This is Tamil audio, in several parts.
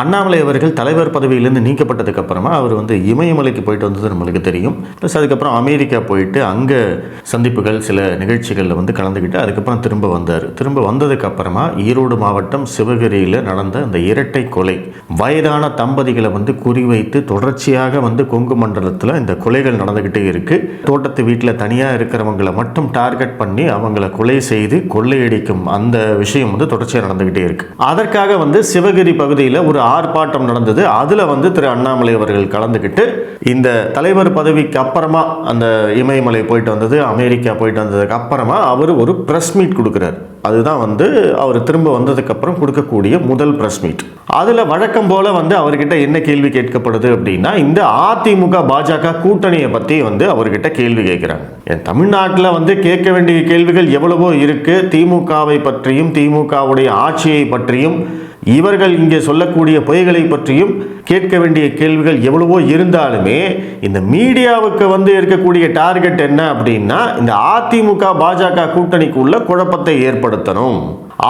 அண்ணாமலை அவர்கள் தலைவர் பதவியிலேருந்து நீக்கப்பட்டதுக்கு அப்புறமா அவர் வந்து இமயமலைக்கு போயிட்டு வந்தது நம்மளுக்கு தெரியும். ப்ளஸ் அதுக்கப்புறம் அமெரிக்கா போயிட்டு அங்கே சந்திப்புகள் சில நிகழ்ச்சிகளில் வந்து கலந்துக்கிட்டு அதுக்கப்புறம் திரும்ப வந்தார். திரும்ப வந்ததுக்கு அப்புறமா ஈரோடு மாவட்டம் சிவகிரியில் நடந்த அந்த இரட்டை கொலை வயதான தம்பதிகளை வந்து குறிவைத்து தொடர்ச்சியாக வந்து கொங்கு மண்டலத்தில் இந்த கொலைகள் நடந்துக்கிட்டே இருக்குது தோட்டத்து வீட்டில் தனியாக இருக்கிறவங்களை மட்டும் டார்கெட் பண்ணி அவங்கள கொலை செய்து கொள்ளையடிக்கும் அந்த விஷயம் வந்து தொடர்ச்சியாக நடந்துக்கிட்டே இருக்குது அதற்காக வந்து சிவகிரி பகுதியில் ஒரு ஆர்ப்பாட்டம் நடந்தது. அதில் வந்து திரு அண்ணாமலை அவர்கள் கலந்துக்கிட்டு இந்த தலைவர் பதவிக்கு அப்புறமா அந்த இமயமலை போயிட்டு வந்தது அமெரிக்கா போயிட்டு வந்ததுக்கு அப்புறமா அவர் ஒரு ப்ரெஸ் மீட் கொடுக்குறாரு. அதுதான் வந்து அவர் திரும்ப வந்ததுக்கப்புறம் கொடுக்கக்கூடிய முதல் ப்ரெஸ் மீட் அதில் வழக்கம் போல் வந்து அவர்கிட்ட என்ன கேள்வி கேட்கப்படுது அப்படின்னா இந்த அதிமுக பாஜக கூட்டணியை பற்றி வந்து அவர்கிட்ட கேள்வி கேட்குறாங்க. என் தமிழ்நாட்டில் வந்து கேட்க வேண்டிய கேள்விகள் எவ்வளவோ இருக்குது திமுகவை பற்றியும் திமுகவுடைய ஆட்சியை பற்றியும் இவர்கள் இங்கே சொல்லக்கூடிய பொய்களை பற்றியும் கேட்க வேண்டிய கேள்விகள் எவ்வளவோ இருந்தாலுமே இந்த மீடியாவுக்கு வந்து இருக்கக்கூடிய டார்கெட் என்ன அப்படின்னா இந்த அதிமுக பாஜக கூட்டணிக்குள்ள குழப்பத்தை ஏற்படுத்தணும்.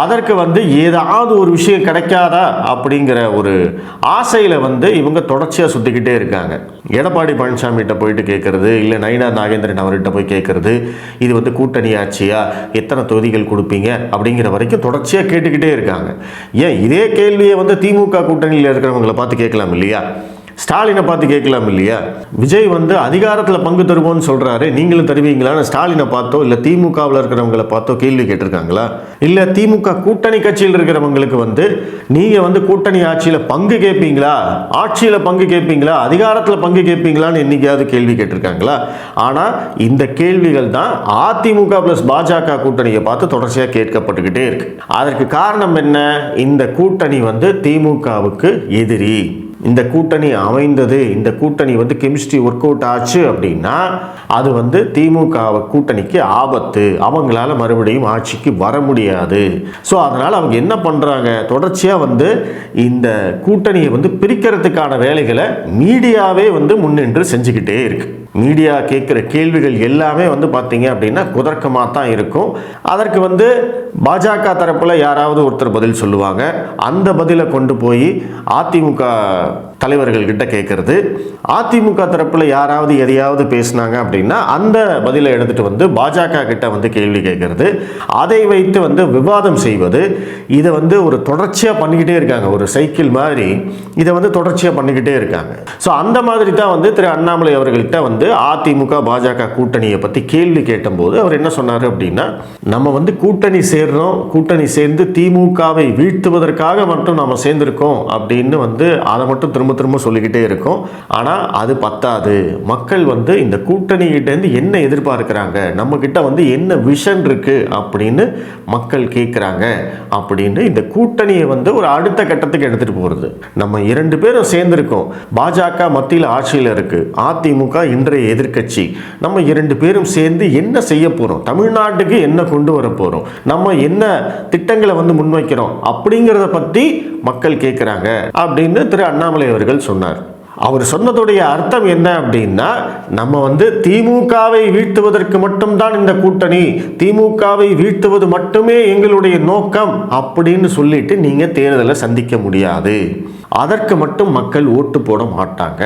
அதற்கு வந்து ஏதாவது ஒரு விஷயம் கிடைக்காதா அப்படிங்கிற ஒரு ஆசையில் வந்து இவங்க தொடர்ச்சியாக சுற்றிக்கிட்டே இருக்காங்க. எடப்பாடி பழனிசாமிகிட்ட போயிட்டு கேட்குறது இல்லை நயினார் நாகேந்திரன் அவர்கிட்ட போய் கேட்குறது இது வந்து கூட்டணி ஆட்சியா எத்தனை தொகுதிகள் கொடுப்பீங்க அப்படிங்கிற வரைக்கும் தொடர்ச்சியாக கேட்டுக்கிட்டே இருக்காங்க. ஏன் இதே கேள்வியை வந்து திமுக கூட்டணியில் இருக்கிறவங்களை பார்த்து கேட்கலாம் இல்லையா? ஸ்டாலினை பார்த்து கேட்கலாம் இல்லையா? விஜய் வந்து அதிகாரத்தில் பங்கு தருவோம்னு சொல்கிறாரு நீங்களும் தருவீங்களான்னு ஸ்டாலினை பார்த்தோ இல்லை திமுகவில் இருக்கிறவங்கள பார்த்தோ கேள்வி கேட்டிருக்காங்களா? இல்லை திமுக கூட்டணி கட்சியில் இருக்கிறவங்களுக்கு வந்து நீங்கள் வந்து கூட்டணி ஆட்சியில் பங்கு கேட்பீங்களா? ஆட்சியில் பங்கு கேட்பீங்களா? அதிகாரத்தில் பங்கு கேட்பீங்களான்னு என்றைக்காவது கேள்வி கேட்டிருக்காங்களா? ஆனால் இந்த கேள்விகள் தான் அதிமுக ப்ளஸ் பாஜக கூட்டணியை பார்த்து தொடர்ச்சியாக கேட்கப்பட்டுக்கிட்டே இருக்கு. அதற்கு காரணம் என்ன? இந்த கூட்டணி வந்து திமுகவுக்கு எதிரி. இந்த கூட்டணி அமைந்தது இந்த கூட்டணி வந்து கெமிஸ்ட்ரி ஒர்க் அவுட் ஆச்சு அப்படின்னா அது வந்து திமுக கூட்டணிக்கு ஆபத்து. அவங்களால மறுபடியும் ஆட்சிக்கு வர முடியாது. ஸோ அதனால் அவங்க என்ன பண்ணுறாங்க தொடர்ச்சியாக வந்து இந்த கூட்டணியை வந்து பிரிக்கிறதுக்கான வேலைகளை மீடியாவே வந்து முன்னின்று செஞ்சுக்கிட்டே இருக்குது மீடியா கேட்குற கேள்விகள் எல்லாமே வந்து பார்த்தீங்க அப்படின்னா குதர்க்கமாக தான் இருக்கும். அதற்கு வந்து பாஜக தரப்பில் யாராவது ஒருத்தர் பதில் சொல்லுவாங்க. அந்த பதிலை கொண்டு போய் அதிமுக தலைவர்கள்கிட்ட கேட்குறது. கேட்கறது அதிமுக தரப்பில் யாராவது எதையாவது பேசினாங்க அப்படின்னா அந்த பதிலை எடுத்துட்டு வந்து பாஜக கிட்ட வந்து கேள்வி கேட்கறது. அதை வைத்து வந்து விவாதம் செய்வது. இதை வந்து ஒரு தொடர்ச்சியாக பண்ணிக்கிட்டே இருக்காங்க. ஒரு சைக்கிள் மாதிரி இதை வந்து தொடர்ச்சியாக பண்ணிக்கிட்டே இருக்காங்க. ஸோ அந்த மாதிரி தான் வந்து திரு அண்ணாமலை அவர்கள்ட்ட வந்து அதிமுக பாஜக கூட்டணியை பற்றி கேள்வி கேட்டபோது அவர் என்ன சொன்னார் அப்படின்னா நம்ம வந்து கூட்டணி சேர்றோம். கூட்டணி சேர்ந்து திமுகவை வீழ்த்துவதற்காக மட்டும் நம்ம சேர்ந்திருக்கோம் அப்படின்னு வந்து அதை மட்டும் திரும்ப திரும்ப சொல்லிக்கிட்டே இருக்கோம். ஆனால் அது பத்தாது. மக்கள் வந்து இந்த கூட்டணிகிட்டேருந்து என்ன எதிர்பார்க்குறாங்க? நம்ம கிட்ட வந்து என்ன விஷன் இருக்கு? அப்படின்னு மக்கள் கேட்குறாங்க அப்படின்னு இந்த கூட்டணியை வந்து ஒரு அடுத்த கட்டத்துக்கு எடுத்துகிட்டு போகிறது நம்ம இரண்டு பேரும் சேர்ந்துருக்கோம். பாஜக மத்தியில் ஆட்சியில் இருக்கு. அதிமுக இன்றைய எதிர்க்கட்சி. நம்ம இரண்டு பேரும் சேர்ந்து என்ன செய்ய போகிறோம் தமிழ்நாட்டுக்கு என்ன கொண்டு வர போகிறோம் நம்ம என்ன திட்டங்களை வந்து முன்வைக்கிறோம்? அப்படிங்கிறத பற்றி மக்கள் கேட்குறாங்க அப்படின்னு திரு அண்ணாமலை அவர்கள் சொன்னார். அவர் சொன்னதுடைய அர்த்தம் என்ன அப்படின்னா நம்ம வந்து திமுகவை வீழ்த்துவதற்கு மட்டும்தான் இந்த கூட்டணி திமுகவை வீழ்த்துவது மட்டுமே எங்களுடைய நோக்கம் அப்படின்னு சொல்லிட்டு நீங்க தேர்தலை சந்திக்க முடியாது. அதற்கு மட்டும் மக்கள் ஓட்டு போட மாட்டாங்க.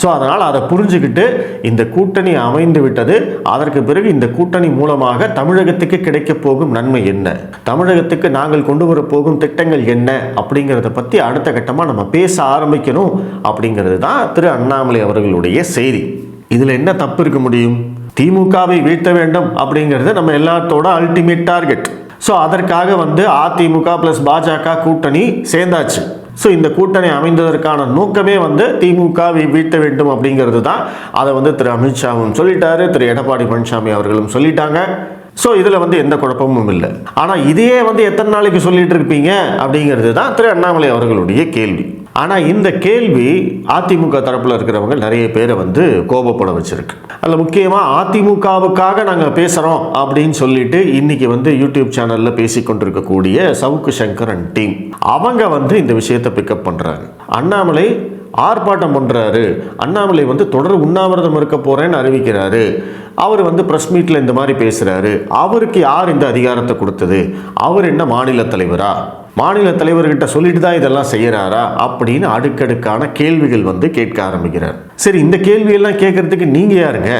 ஸோ அதனால் அதை புரிஞ்சுக்கிட்டு இந்த கூட்டணி அமைந்து விட்டது. அதற்கு பிறகு இந்த கூட்டணி மூலமாக தமிழகத்துக்கு கிடைக்கப் போகும் நன்மை என்ன? தமிழகத்துக்கு நாங்கள் கொண்டு வர போகும் திட்டங்கள் என்ன? அப்படிங்கிறத பற்றி அடுத்த கட்டமாக நம்ம பேச ஆரம்பிக்கணும் அப்படிங்கிறது தான் திரு அண்ணாமலை அவர்களுடைய செய்தி. இதில் என்ன தப்பு இருக்க முடியும்? திமுகவை வீழ்த்த வேண்டும் அப்படிங்கிறது நம்ம எல்லாத்தோட அல்டிமேட் டார்கெட் ஸோ அதற்காக வந்து அதிமுக ப்ளஸ் பாஜக கூட்டணி சேர்ந்தாச்சு. ஸோ இந்த கூட்டணி அமைந்ததற்கான நோக்கமே வந்து திமுக வீழ்த்த வேண்டும் அப்படிங்கிறது தான். அதை வந்து திரு அமித்ஷாவும் சொல்லிட்டாரு திரு எடப்பாடி பழனிசாமி அவர்களும் சொல்லிட்டாங்க. ஸோ இதில் வந்து எந்த குழப்பமும் இல்லை. ஆனால் இதையே வந்து எத்தனை நாளைக்கு சொல்லிட்டு இருப்பீங்க? அப்படிங்கிறது தான் திரு அண்ணாமலை அவர்களுடைய கேள்வி. ஆனால் இந்த கேள்வி அதிமுக தரப்பில் இருக்கிறவங்க நிறைய பேரை வந்து கோபப்பட வச்சிருக்கு. அதில் முக்கியமாக அதிமுகவுக்காக நாங்கள் பேசுகிறோம் அப்படின்னு சொல்லிட்டு இன்னைக்கு வந்து யூடியூப் சேனலில் பேசி கொண்டிருக்கக்கூடிய சவுக்கு சங்கரன் டீம். அவங்க வந்து இந்த விஷயத்தை பிக்கப் பண்ணுறாங்க அண்ணாமலை ஆர்ப்பாட்டம் பண்ணுறாரு அண்ணாமலை வந்து தொடர் உண்ணாவிரதம் இருக்க போகிறேன்னு அறிவிக்கிறாரு. அவர் வந்து ப்ரெஸ் மீட்டில் இந்த மாதிரி பேசுகிறாரு அவருக்கு யார் இந்த அதிகாரத்தை கொடுத்தது? அவர் என்ன மாநில தலைவரா? மாநில தலைவர்கிட்ட சொல்லிட்டு தான் இதெல்லாம் செய்கிறாரா அப்படின்னு அடுக்கடுக்கான கேள்விகள் வந்து கேட்க ஆரம்பிக்கிறார். சரி இந்த கேள்வியெல்லாம் கேட்குறதுக்கு நீங்கள் யாருங்க?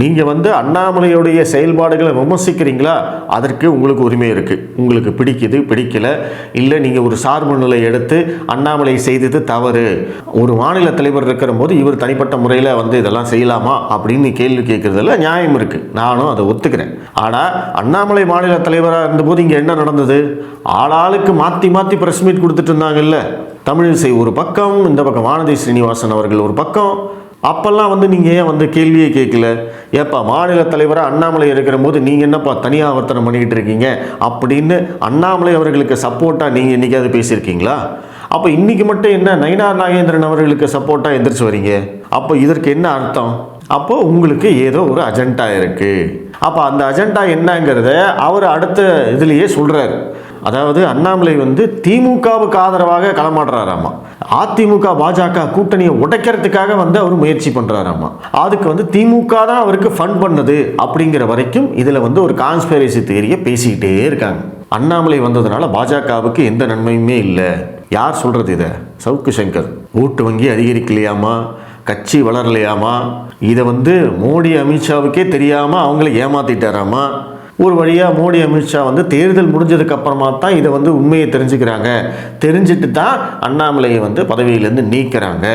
நீங்கள் வந்து அண்ணாமலையுடைய செயல்பாடுகளை விமர்சிக்கிறீங்களா? அதற்கு உங்களுக்கு உரிமை இருக்குது உங்களுக்கு பிடிக்குது பிடிக்கல. இல்லை நீங்கள் ஒரு சார்பு நிலை எடுத்து அண்ணாமலை செய்தது தவறு. ஒரு மாநில தலைவர் இருக்கிற போது இவர் தனிப்பட்ட முறையில் வந்து இதெல்லாம் செய்யலாமா அப்படின்னு கேள்வி கேட்குறதுல நியாயம் இருக்குது நானும் அதை ஒத்துக்கிறேன். ஆனால் அண்ணாமலை மாநில தலைவராக இருந்தபோது இங்கே என்ன நடந்தது? ஆளாளுக்கு மாற்றி மாற்றி ப்ரெஸ் மீட் கொடுத்துட்டு இருந்தாங்கல்ல. தமிழிசை ஒரு பக்கம் இந்த பக்கம் வானதி ஸ்ரீனிவாசன் அவர்கள் ஒரு பக்கம். அப்போல்லாம் வந்து நீங்கள் ஏன் வந்து கேள்வியே கேட்கல? ஏப்பா மாநில தலைவராக அண்ணாமலை இருக்கிற போது நீங்கள் என்னப்பா தனியாக வர்த்தனம் பண்ணிக்கிட்டு இருக்கீங்க? அப்படின்னு அண்ணாமலை அவர்களுக்கு சப்போர்ட்டாக நீங்கள் என்றைக்காவது பேசியிருக்கீங்களா? அப்போ இன்றைக்கி மட்டும் என்ன நயினார் நாகேந்திரன் அவர்களுக்கு சப்போர்ட்டாக எந்திரிச்சு வரீங்க? அப்போ இதற்கு என்ன அர்த்தம்? அப்போ உங்களுக்கு ஏதோ ஒரு அஜெண்டா இருக்கு. அப்போ அந்த அஜெண்டா என்னங்கிறத அவர் அடுத்த இதுலேயே சொல்றாரு. அதாவது அண்ணாமலை வந்து திமுகவுக்கு ஆதரவாக களமாடுறாராமா. அதிமுக பாஜக கூட்டணியை உடைக்கிறதுக்காக வந்து அவர் முயற்சி பண்றாராமா. அதுக்கு வந்து திமுக தான் அவருக்கு ஃபண்ட் பண்ணது அப்படிங்கிற வரைக்கும் இதுல வந்து ஒரு கான்ஸ்பிரசி தேரியை பேசிக்கிட்டே இருக்காங்க. அண்ணாமலை வந்ததுனால பாஜகவுக்கு எந்த நன்மையுமே இல்லை. யார் சொல்றது இதை? சவுக்கு சங்கர். ஓட்டு வங்கி அதிகரிக்கலையாமா? கட்சி வளரலையாமா? இதை வந்து மோடி அமித்ஷாவுக்கே தெரியாமல் அவங்கள ஏமாத்திட்டாராமா? ஒரு வழியாக மோடி அமித்ஷா வந்து தேர்தல் முடிஞ்சதுக்கு அப்புறமா தான் இதை வந்து உண்மையை தெரிஞ்சுக்கிறாங்க. தெரிஞ்சுட்டு தான் அண்ணாமலையை வந்து பதவியிலேருந்து நீக்கிறாங்க.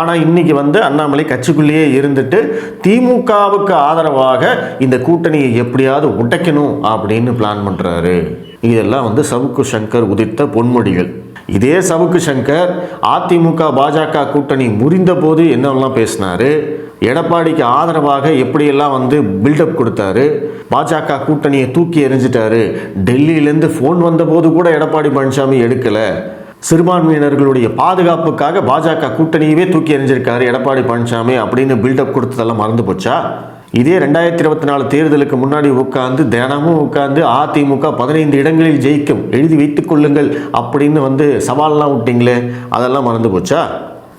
ஆனால் இன்றைக்கி வந்து அண்ணாமலை கட்சிக்குள்ளேயே இருந்துட்டு திமுகவுக்கு ஆதரவாக இந்த கூட்டணியை எப்படியாவது உடைக்கணும் அப்படின்னு பிளான் பண்ணுறாரு இதெல்லாம் வந்து சவுக்கு சங்கர் உதித்த பொன்மொழிகள். இதே சவுக்கு சங்கர் அதிமுக பாஜக கூட்டணி முறிந்த போது என்னெல்லாம் பேசினாரு? எடப்பாடிக்கு ஆதரவாக எப்படியெல்லாம் வந்து பில்டப் கொடுத்தாரு? பாஜக கூட்டணியை தூக்கி எறிஞ்சிட்டாரு. டெல்லியிலேருந்து ஃபோன் வந்தபோது கூட எடப்பாடி பழனிசாமி எடுக்கலை. சிறுபான்மையினர்களுடைய பாதுகாப்புக்காக பாஜக கூட்டணியவே தூக்கி எறிஞ்சிருக்காரு எடப்பாடி பழனிசாமி அப்படின்னு பில்டப் கொடுத்ததெல்லாம் மறந்து போச்சா? இதே ரெண்டாயிரத்தி இருபத்தி நாலு தேர்தலுக்கு முன்னாடி உட்காந்து தினமும் உட்காந்து அதிமுக பதினைந்து இடங்களில் ஜெயிக்கும் எழுதி வைத்துக் கொள்ளுங்கள் அப்படின்னு வந்து சவால்லாம் விட்டீங்களே அதெல்லாம் மறந்து போச்சா?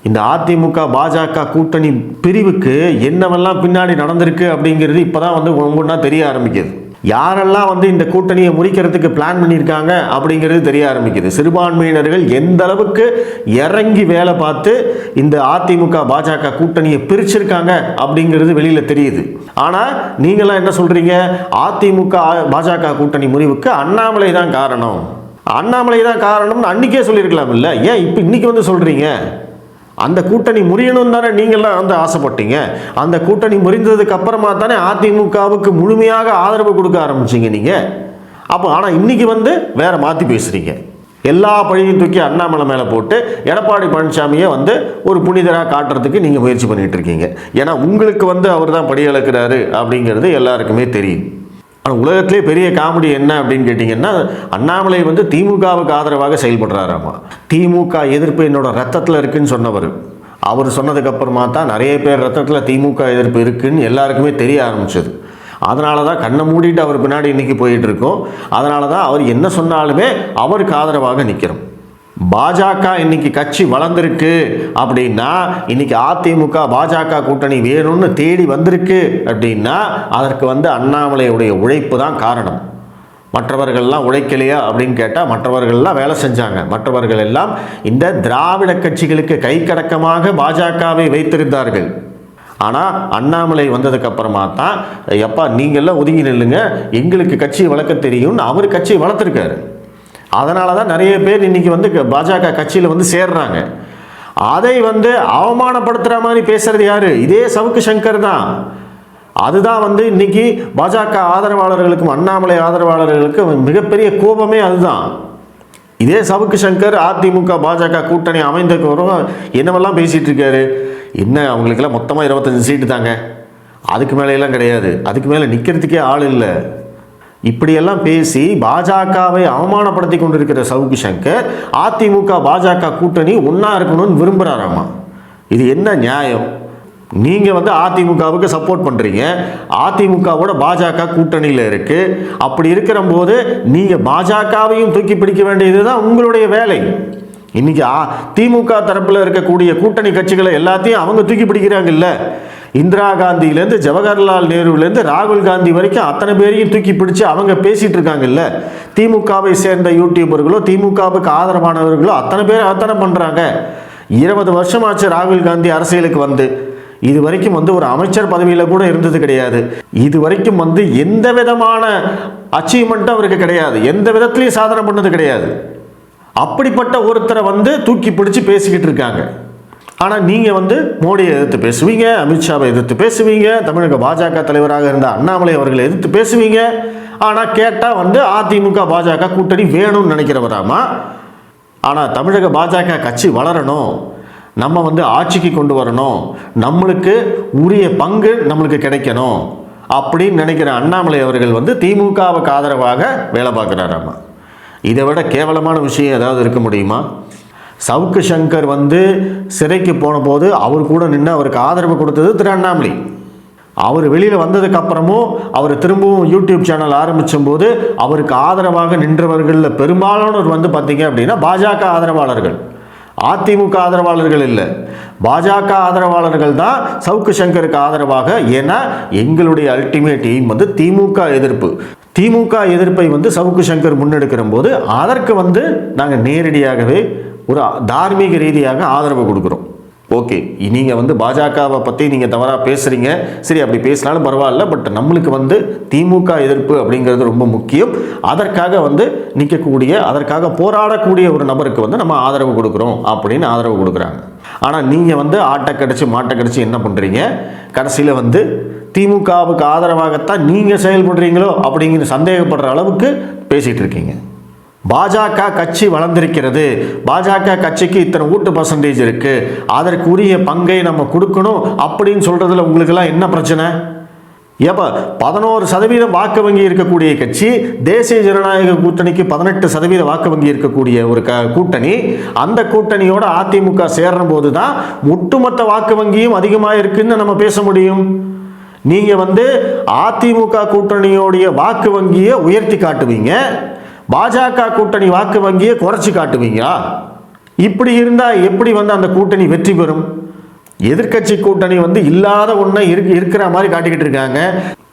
இந்த அதிமுக பாஜக கூட்டணி பிரிவுக்கு என்னவெல்லாம் பின்னாடி நடந்திருக்கு அப்படிங்கிறது இப்போதான் வந்து ஒவ்வொன்றா தெரிய ஆரம்பிக்குது. யாரெல்லாம் வந்து இந்த கூட்டணியை முறிக்கிறதுக்கு பிளான் பண்ணியிருக்காங்க அப்படிங்கிறது தெரிய ஆரம்பிக்குது. சிறுபான்மையினர்கள் எந்த அளவுக்கு இறங்கி வேலை பார்த்து இந்த அதிமுக பாஜக கூட்டணியை பிரிச்சிருக்காங்க அப்படிங்கிறது வெளியில் தெரியுது. ஆனால் நீங்களாம் என்ன சொல்கிறீங்க அதிமுக பாஜக கூட்டணி முறிவுக்கு அண்ணாமலை தான் காரணம். அண்ணாமலை தான் காரணம்னு அன்றைக்கே சொல்லியிருக்கலாம் இல்லை ஏன் இப்போ இன்னைக்கு வந்து சொல்கிறீங்க அந்த கூட்டணி முறியணும் தானே நீங்கள்லாம் வந்து ஆசைப்பட்டீங்க? அந்த கூட்டணி முறிந்ததுக்கு அப்புறமா தானே அதிமுகவுக்கு முழுமையாக ஆதரவு கொடுக்க ஆரம்பிச்சிங்க நீங்கள் அப்போ ஆனால் இன்னைக்கு வந்து வேறு மாற்றி பேசுகிறீங்க எல்லா பழியும் தூக்கி அண்ணாமலை மேலே போட்டு எடப்பாடி பழனிசாமியை வந்து ஒரு புனிதராக காட்டுறதுக்கு நீங்கள் முயற்சி பண்ணிகிட்ருக்கீங்க இருக்கீங்க. ஏன்னா உங்களுக்கு வந்து அவர் தான் படி அளக்கிறாரு அப்படிங்கிறது எல்லாருக்குமே தெரியும். ஆனால் உலகத்திலே பெரிய காமெடி என்ன அப்படின்னு கேட்டிங்கன்னா அண்ணாமலை வந்து திமுகவுக்கு ஆதரவாக செயல்படுறாராமா? திமுக எதிர்ப்பு என்னோட ரத்தத்தில் இருக்குன்னு சொன்னவர். அவர் சொன்னதுக்கப்புறமா தான் நிறைய பேர் ரத்தத்தில் திமுக எதிர்ப்பு இருக்குன்னு எல்லாருக்குமே தெரிய ஆரம்பிச்சது. அதனால தான் கண்ணை மூடிட்டு அவர் பின்னாடி இன்றைக்கி போயிட்டு இருக்கோம். அதனால தான் அவர் என்ன சொன்னாலுமே அவருக்கு ஆதரவாக நிற்கிறோம் பாஜக இன்னைக்கு கட்சி வளர்ந்துருக்கு அப்படின்னா இன்னைக்கு அதிமுக பாஜக கூட்டணி வேணும்னு தேடி வந்திருக்கு அப்படின்னா அதற்கு வந்து அண்ணாமலையுடைய உழைப்பு தான் காரணம். மற்றவர்கள்லாம் உழைக்கலையா அப்படின்னு கேட்டால் மற்றவர்கள்லாம் வேலை செஞ்சாங்க. மற்றவர்கள் எல்லாம் இந்த திராவிட கட்சிகளுக்கு கைக்கடக்கமாக பாஜகவை வைத்திருந்தார்கள். ஆனால் அண்ணாமலை வந்ததுக்கப்புறமா தான் எப்பா நீங்கள்லாம் ஒதுங்கி நில்லுங்க. எங்களுக்கு கட்சியை வளர்க்க தெரியும்னு அவர் கட்சியை வளர்த்துருக்காரு. அதனால தான் நிறைய பேர் இன்றைக்கி வந்து க- பாஜக கட்சியில் வந்து சேர்றாங்க. அதை வந்து அவமானப்படுத்துகிற மாதிரி பேசுறது யாரு? இதே சவுக்கு சங்கர் தான். அதுதான் வந்து இன்னைக்கு பாஜக ஆதரவாளர்களுக்கும் அண்ணாமலை ஆதரவாளர்களுக்கும் மிகப்பெரிய கோபமே அதுதான். இதே சவுக்கு சங்கர் அதிமுக பாஜக கூட்டணி அமைந்ததுக்கு வரும் என்னவெல்லாம் பேசிகிட்டு இருக்காரு? என்ன அவங்களுக்கெல்லாம் மொத்தமாக இருபத்தஞ்சி சீட்டு தாங்க. அதுக்கு மேலேலாம் கிடையாது. அதுக்கு மேலே நிற்கிறதுக்கே ஆள் இல்லை. இப்படியெல்லாம் பேசி பாஜகவை அவமானப்படுத்தி கொண்டிருக்கிற சவுக்கு சங்கர் அதிமுக பாஜக கூட்டணி ஒன்றா இருக்கணும்னு விரும்புகிறாராமா இது என்ன நியாயம்? நீங்கள் வந்து அதிமுகவுக்கு சப்போர்ட் பண்ணுறீங்க அதிமுகவோட பாஜக கூட்டணியில் இருக்குது அப்படி இருக்கிற போது நீங்கள் பாஜகவையும் தூக்கி பிடிக்க வேண்டியது தான் உங்களுடைய வேலை. இன்றைக்கி திமுக தரப்பில் இருக்கக்கூடிய கூட்டணி கட்சிகளை எல்லாத்தையும் அவங்க தூக்கி பிடிக்கிறாங்கல்ல. இந்திரா காந்தியிலேருந்து ஜவஹர்லால் நேருலேருந்து ராகுல் காந்தி வரைக்கும் அத்தனை பேரையும் தூக்கி பிடிச்சி அவங்க பேசிகிட்டு இருக்காங்கல்ல? திமுகவை சேர்ந்த யூடியூபர்களோ திமுகவுக்கு ஆதரவானவர்களோ அத்தனை பேர் அத்தனை பண்ணுறாங்க இருபது வருஷமாச்சு ராகுல் காந்தி அரசியலுக்கு வந்து. இது வரைக்கும் வந்து ஒரு அமைச்சர் பதவியில் கூட இருந்தது கிடையாது. இது வரைக்கும் வந்து எந்த விதமான அச்சீவ்மெண்ட்டும் அவருக்கு கிடையாது. எந்த விதத்துலையும் சாதனை பண்ணது கிடையாது. அப்படிப்பட்ட ஒருத்தரை வந்து தூக்கி பிடிச்சி பேசிக்கிட்டு இருக்காங்க. ஆனால் நீங்கள் வந்து மோடியை எதிர்த்து பேசுவீங்க அமித்ஷாவை எதிர்த்து பேசுவீங்க தமிழக பாஜக தலைவராக இருந்த அண்ணாமலை அவர்களை எதிர்த்து பேசுவீங்க. ஆனால் கேட்டால் வந்து அதிமுக பாஜக கூட்டணி வேணும்னு நினைக்கிறவராமா ஆனால் தமிழக பாஜக கட்சி வளரணும். நம்ம வந்து ஆட்சிக்கு கொண்டு வரணும். நம்மளுக்கு உரிய பங்கு நம்மளுக்கு கிடைக்கணும். அப்படின்னு நினைக்கிற அண்ணாமலை அவர்கள் வந்து திமுகவுக்கு ஆதரவாக வேலை பார்க்குறாராமா இதை விட கேவலமான விஷயம் ஏதாவது இருக்க முடியுமா? சவுக்கு சங்கர் வந்து சிறைக்கு போன போது அவர் கூட நின்று அவருக்கு ஆதரவு கொடுத்தது திரு அண்ணாமலை அவர் வெளியில் வந்ததுக்கப்புறமும் அவர் திரும்பவும் யூடியூப் சேனல் ஆரம்பித்தபோது அவருக்கு ஆதரவாக நின்றவர்களில் பெரும்பாலானோர் வந்து பார்த்தீங்க அப்படின்னா பாஜக ஆதரவாளர்கள். அதிமுக ஆதரவாளர்கள் இல்லை. பாஜக ஆதரவாளர்கள் தான் சவுக்கு சங்கருக்கு ஆதரவாக ஏன்னா எங்களுடைய அல்டிமேட் எய்ம் வந்து திமுக எதிர்ப்பு. திமுக எதிர்ப்பை வந்து சவுக்கு சங்கர் முன்னெடுக்கிற போது அதற்கு வந்து நாங்கள் நேரடியாகவே ஒரு தார்மீக ரீதியாக ஆதரவு கொடுக்குறோம். ஓகே நீங்கள் வந்து பாஜகவை பற்றி நீங்கள் தவறாக பேசுகிறீங்க சரி அப்படி பேசினாலும் பரவாயில்ல பட் நம்மளுக்கு வந்து திமுக எதிர்ப்பு அப்படிங்கிறது ரொம்ப முக்கியம். அதற்காக வந்து நிற்கக்கூடிய அதற்காக போராடக்கூடிய ஒரு நபருக்கு வந்து நம்ம ஆதரவு கொடுக்குறோம் அப்படின்னு ஆதரவு கொடுக்குறாங்க. ஆனால் நீங்கள் வந்து ஆட்டை கடிச்சு மாட்டை கடிச்சு என்ன பண்ணுறீங்க கடைசியில் வந்து திமுகவுக்கு ஆதரவாகத்தான் நீங்கள் செயல்படுறீங்களோ அப்படிங்கிற சந்தேகப்படுற அளவுக்கு பேசிகிட்டு இருக்கீங்க. பாஜக கட்சி வளர்ந்திருக்கிறது. பாஜக கட்சிக்கு இத்தனை ஓட்டு பர்சன்டேஜ் இருக்கு. அதற்குரிய பங்கை நம்ம கொடுக்கணும் அப்படின்னு சொல்றதுல உங்களுக்கெல்லாம் என்ன பிரச்சனை? ஏப்பா பதினோரு சதவீதம் வாக்கு வங்கி இருக்கக்கூடிய கட்சி தேசிய ஜனநாயக கூட்டணிக்கு பதினெட்டு சதவீத வாக்கு வங்கி இருக்கக்கூடிய ஒரு க கூட்டணி. அந்த கூட்டணியோட அதிமுக சேர்ற போது தான் ஒட்டுமொத்த வாக்கு வங்கியும் அதிகமாக இருக்குன்னு நம்ம பேச முடியும். நீங்க வந்து அதிமுக கூட்டணியோடைய வாக்கு வங்கியை உயர்த்தி காட்டுவீங்க. பாஜக கூட்டணி வாக்கு வங்கியை குறைச்சி காட்டுவீங்களா? இப்படி இருந்தால் எப்படி வந்து அந்த கூட்டணி வெற்றி பெறும்? எதிர்க்கட்சி கூட்டணி வந்து இல்லாத ஒன்றை இருக்கு இருக்கிற மாதிரி காட்டிக்கிட்டு இருக்காங்க.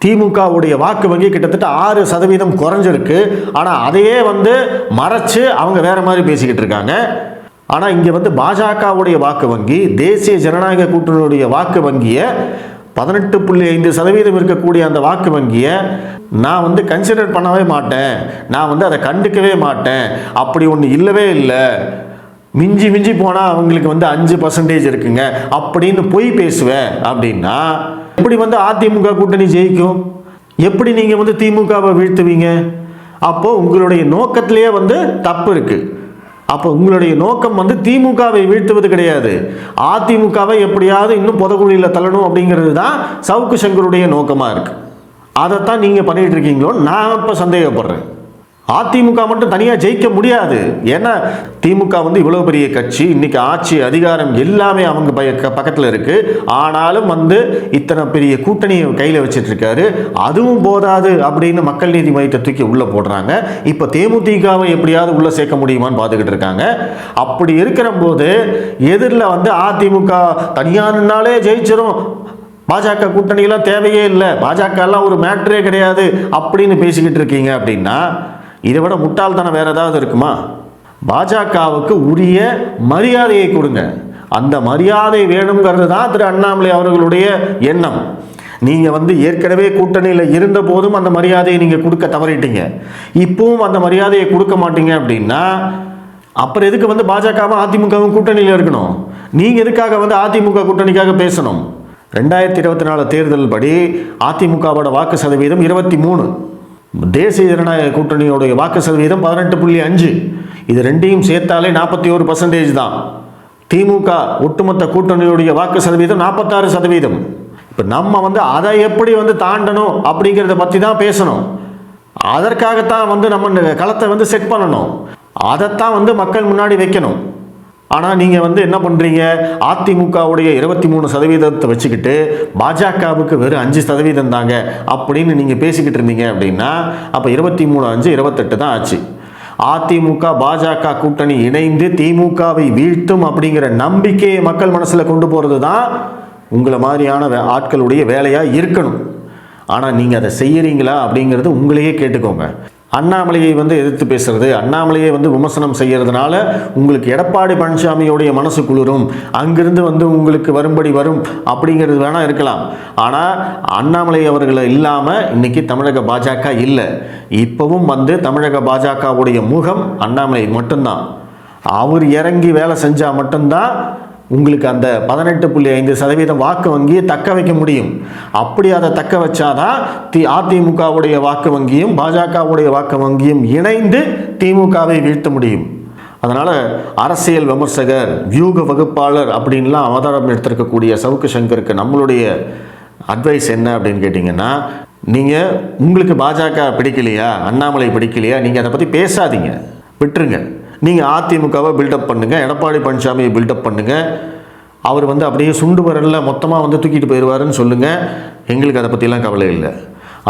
திமுகவுடைய வாக்கு வங்கி கிட்டத்தட்ட ஆறு சதவீதம் குறைஞ்சிருக்கு. ஆனால் அதையே வந்து மறைச்சு அவங்க வேற மாதிரி பேசிக்கிட்டு இருக்காங்க. ஆனால் இங்கே வந்து பாஜகவுடைய வாக்கு வங்கி தேசிய ஜனநாயக கூட்டணியுடைய வாக்கு வங்கியை பதினெட்டு புள்ளி ஐந்து சதவீதம் இருக்கக்கூடிய அந்த வாக்கு வங்கியை நான் வந்து கன்சிடர் பண்ணவே மாட்டேன். நான் வந்து அதை கண்டுக்கவே மாட்டேன். அப்படி ஒன்று இல்லவே இல்லை. மிஞ்சி மிஞ்சி போனால் அவங்களுக்கு வந்து அஞ்சு பர்சன்டேஜ் இருக்குங்க. அப்படின்னு பொய் பேசுவேன். அப்படின்னா எப்படி வந்து அதிமுக கூட்டணி ஜெயிக்கும்? எப்படி நீங்கள் வந்து திமுகவை வீழ்த்துவீங்க? அப்போது உங்களுடைய நோக்கத்திலேயே வந்து தப்பு இருக்குது அப்போ உங்களுடைய நோக்கம் வந்து திமுகவை வீழ்த்துவது கிடையாது. அதிமுகவை எப்படியாவது இன்னும் புதகுழியில் தள்ளணும் அப்படிங்கிறது தான் சவுக்கு சங்கருடைய நோக்கமாக இருக்குது அதைத்தான் நீங்கள் பண்ணிகிட்டு இருக்கீங்களோ நான் இப்போ சந்தேகப்படுறேன். அதிமுக மட்டும் தனியாக ஜெயிக்க முடியாது. ஏன்னா திமுக வந்து இவ்வளோ பெரிய கட்சி இன்னைக்கு ஆட்சி அதிகாரம் எல்லாமே அவங்க பக்கத்தில் இருக்கு. ஆனாலும் வந்து இத்தனை பெரிய கூட்டணியை கையில் வச்சுட்டு இருக்காரு அதுவும் போதாது அப்படின்னு மக்கள் நீதி மையத்தை தூக்கி உள்ளே போடுறாங்க. இப்போ தேமுதிகவை எப்படியாவது உள்ளே சேர்க்க முடியுமான்னு பார்த்துக்கிட்டு இருக்காங்க. அப்படி இருக்கிற போது எதிரில் வந்து அதிமுக தனியானாலே ஜெயிச்சிடும் பாஜக கூட்டணியெல்லாம் தேவையே இல்லை. பாஜக எல்லாம் ஒரு மேட்ரே கிடையாது அப்படின்னு பேசிக்கிட்டு இருக்கீங்க அப்படின்னா இதை விட முட்டாள்தனம் வேற ஏதாவது இருக்குமா? பாஜகவுக்கு உரிய மரியாதையை கொடுங்க. அந்த மரியாதை வேணுங்கிறது தான் திரு அண்ணாமலை அவர்களுடைய எண்ணம். நீங்கள் வந்து ஏற்கனவே கூட்டணியில் இருந்த போதும் அந்த மரியாதையை நீங்கள் கொடுக்க தவறிட்டீங்க. இப்பவும் அந்த மரியாதையை கொடுக்க மாட்டீங்க அப்படின்னா அப்புறம் எதுக்கு வந்து பாஜகவும் அதிமுகவும் கூட்டணியில் இருக்கணும்? நீங்கள் எதுக்காக வந்து அதிமுக கூட்டணிக்காக பேசணும்? ரெண்டாயிரத்தி இருபத்தி நாலு தேர்தல் படி அதிமுகவோட வாக்கு சதவீதம் இருபத்தி மூணு. தேசிய ஜனநாயக கூட்டணியோடைய வாக்கு சதவீதம் பதினெட்டு புள்ளி அஞ்சு. இது ரெண்டையும் சேர்த்தாலே நாற்பத்தி ஒரு பர்சன்டேஜ் தான். திமுக ஒட்டுமொத்த கூட்டணியுடைய வாக்கு சதவீதம் நாற்பத்தாறு சதவீதம். இப்போ நம்ம வந்து அதை எப்படி வந்து தாண்டணும் அப்படிங்கிறத பற்றி தான் பேசணும். அதற்காகத்தான் வந்து நம்ம களத்தை வந்து செட் பண்ணணும். அதைத்தான் வந்து மக்கள் முன்னாடி வைக்கணும். ஆனால் நீங்கள் வந்து என்ன பண்ணுறீங்க அதிமுகவுடைய இருபத்தி மூணு சதவீதத்தை வச்சுக்கிட்டு பாஜகவுக்கு வெறும் அஞ்சு சதவீதம் தாங்க அப்படின்னு நீங்கள் பேசிக்கிட்டு இருந்தீங்க அப்படின்னா அப்போ இருபத்தி மூணு அஞ்சு இருபத்தெட்டு தான் ஆச்சு. அதிமுக பாஜக கூட்டணி இணைந்து திமுகவை வீழ்த்தும் அப்படிங்கிற நம்பிக்கையை மக்கள் மனசில் கொண்டு போகிறது தான் உங்களை மாதிரியான வே- ஆட்களுடைய வேலையாக இருக்கணும். ஆனால் நீங்கள் அதை செய்கிறீங்களா அப்படிங்கிறது உங்களையே கேட்டுக்கோங்க. அண்ணாமலையை வந்து எதிர்த்து பேசுறது அண்ணாமலையை வந்து விமர்சனம் செய்கிறதுனால உங்களுக்கு எடப்பாடி பழனிசாமியோடைய மனசு குளிரும் அங்கிருந்து வந்து உங்களுக்கு வரும்படி வரும் அப்படிங்கிறது வேணால் இருக்கலாம். ஆனால் அண்ணாமலை அவர்களை இல்லாமல் இன்னைக்கு தமிழக பாஜக இல்லை. இப்போவும் வந்து தமிழக பாஜகவுடைய முகம் அண்ணாமலை மட்டும்தான். அவர் இறங்கி வேலை செஞ்சால் மட்டும்தான் உங்களுக்கு அந்த பதினெட்டு புள்ளி ஐந்து சதவீதம் வாக்கு வங்கியை தக்க வைக்க முடியும். அப்படி அதை தக்க வச்சாதான் தி அதிமுகவுடைய வாக்கு வங்கியும் பாஜகவுடைய வாக்கு வங்கியும் இணைந்து திமுகவை வீழ்த்த முடியும். அதனால் அரசியல் விமர்சகர் வியூக வகுப்பாளர் அப்படின்லாம் அவதாரம் எடுத்திருக்கக்கூடிய சவுக்கு சங்கருக்கு நம்மளுடைய அட்வைஸ் என்ன அப்படின்னு கேட்டிங்கன்னா நீங்கள் உங்களுக்கு பாஜக பிடிக்கலையா அண்ணாமலை பிடிக்கலையா நீங்கள் அதை பற்றி பேசாதீங்க. விட்டுருங்க. நீங்கள் அதிமுகவை பில்டப் பண்ணுங்கள் எடப்பாடி பழனிசாமியை பில்டப் பண்ணுங்கள் அவர் வந்து அப்படியே சுண்டு வரல மொத்தமாக வந்து தூக்கிட்டு போயிடுவாருன்னு சொல்லுங்கள் எங்களுக்கு அதை பற்றிலாம் கவலை இல்லை.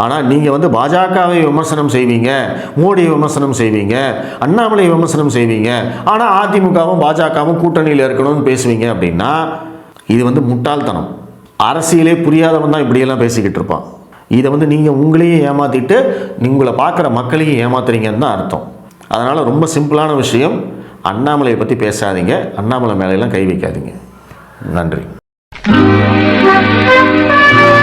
ஆனால் நீங்கள் வந்து பாஜகவை விமர்சனம் செய்வீங்க மோடியை விமர்சனம் செய்வீங்க அண்ணாமலை விமர்சனம் செய்வீங்க. ஆனால் அதிமுகவும் பாஜகவும் கூட்டணியில் இருக்கணும்னு பேசுவீங்க அப்படின்னா இது வந்து முட்டாள்தனம். அரசியலே புரியாதவன் தான் இப்படியெல்லாம் பேசிக்கிட்டு இருப்பான். இதை வந்து நீங்கள் உங்களையே ஏமாற்றிட்டு உங்களை பார்க்குற மக்களையும் ஏமாத்துறீங்கன்னு தான் அர்த்தம். அதனால் ரொம்ப சிம்பிளான விஷயம். அண்ணாமலையை பற்றி பேசாதீங்க. அண்ணாமலை மேலையெல்லாம் கை வைக்காதீங்க. நன்றி. Thank you.